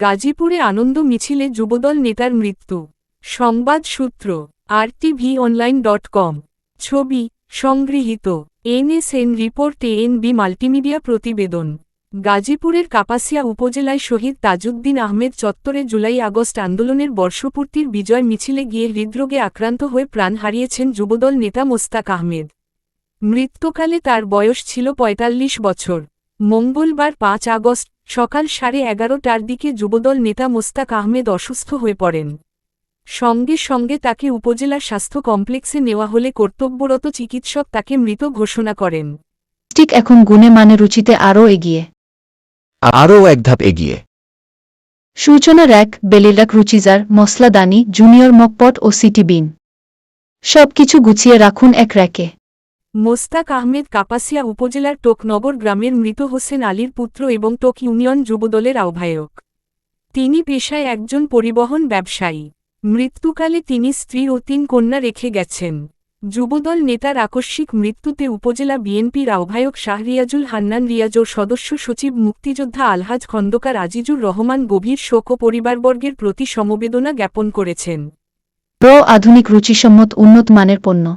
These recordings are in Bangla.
গাজীপুরে আনন্দ মিছিলে যুবদল নেতার মৃত্যু। সংবাদ সূত্র, আরটিভি অনলাইন ডট কম ছবি, সংগৃহীত। এনএসএন রিপোর্ট, এএনবি মাল্টিমিডিয়া প্রতিবেদন। গাজীপুরের কাপাসিয়া উপজেলায় শহীদ তাজউদ্দিন আহমেদ চত্বরে জুলাই আগস্ট আন্দোলনের বর্ষপূর্তির বিজয় মিছিলে গিয়ে হৃদরোগে আক্রান্ত হয়ে প্রাণ হারিয়েছেন যুবদল নেতা মোস্তাক আহমেদ। মৃত্যুকালে তার বয়স ছিল ৪৫ বছর। মঙ্গলবার পাঁচ আগস্ট সকাল সাড়ে এগারোটার দিকে যুবদল নেতা মোস্তাক আহমেদ অসুস্থ হয়ে পড়েন। সঙ্গে সঙ্গে তাকে উপজেলা স্বাস্থ্য কমপ্লেক্সে নেওয়া হলে কর্তব্যরত চিকিৎসক তাকে মৃত ঘোষণা করেন। ঠিক এখন গুণে মানে রুচিতে আরও এগিয়ে। আরও এক ধাপ এগিয়ে। সূচনা র্যাক বেলিলাক রুচিজার মশলাদানি জুনিয়র মকপট ও সিটি বিন। সবকিছু গুছিয়ে রাখুন এক র্যাকে। মোস্তাক আহমেদ কাপাসিয়া উপজেলার টোকনগর গ্রামের মৃত হোসেন আলীর পুত্র এবং টোক ইউনিয়ন যুবদলের আহ্বায়ক। তিনি পেশায় একজন পরিবহন ব্যবসায়ী। মৃত্যুকালে তিনি স্ত্রী ও তিন কন্যা রেখে গেছেন। যুবদল নেতার আকস্মিক মৃত্যুতে উপজেলা বিএনপির আহ্বায়ক শাহরিয়াজুল হান্নান রিয়াজ ও সদস্য সচিব মুক্তিযোদ্ধা আলহাজ খন্দকার আজিজুর রহমান গভীর শোক ও পরিবারবর্গের প্রতি সমবেদনা জ্ঞাপন করেছেন। প্র আধুনিক রুচিসম্মত উন্নত মানের পণ্য।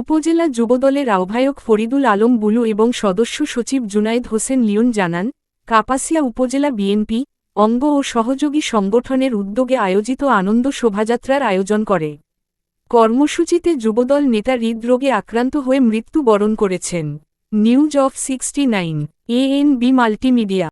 উপজেলা যুবদলের আহ্বায়ক ফরিদুল আলম বুলু এবং সদস্য সচিব জুনায়েদ হোসেন লিওন জানান, কাপাসিয়া উপজেলা বিএনপি, অঙ্গ ও সহযোগী সংগঠনের উদ্যোগে আয়োজিত আনন্দ শোভাযাত্রার আয়োজন করে। কর্মসূচিতে যুবদল নেতা হৃদরোগে আক্রান্ত হয়ে মৃত্যুবরণ করেছেন। News of sixty nine, ANB multimedia.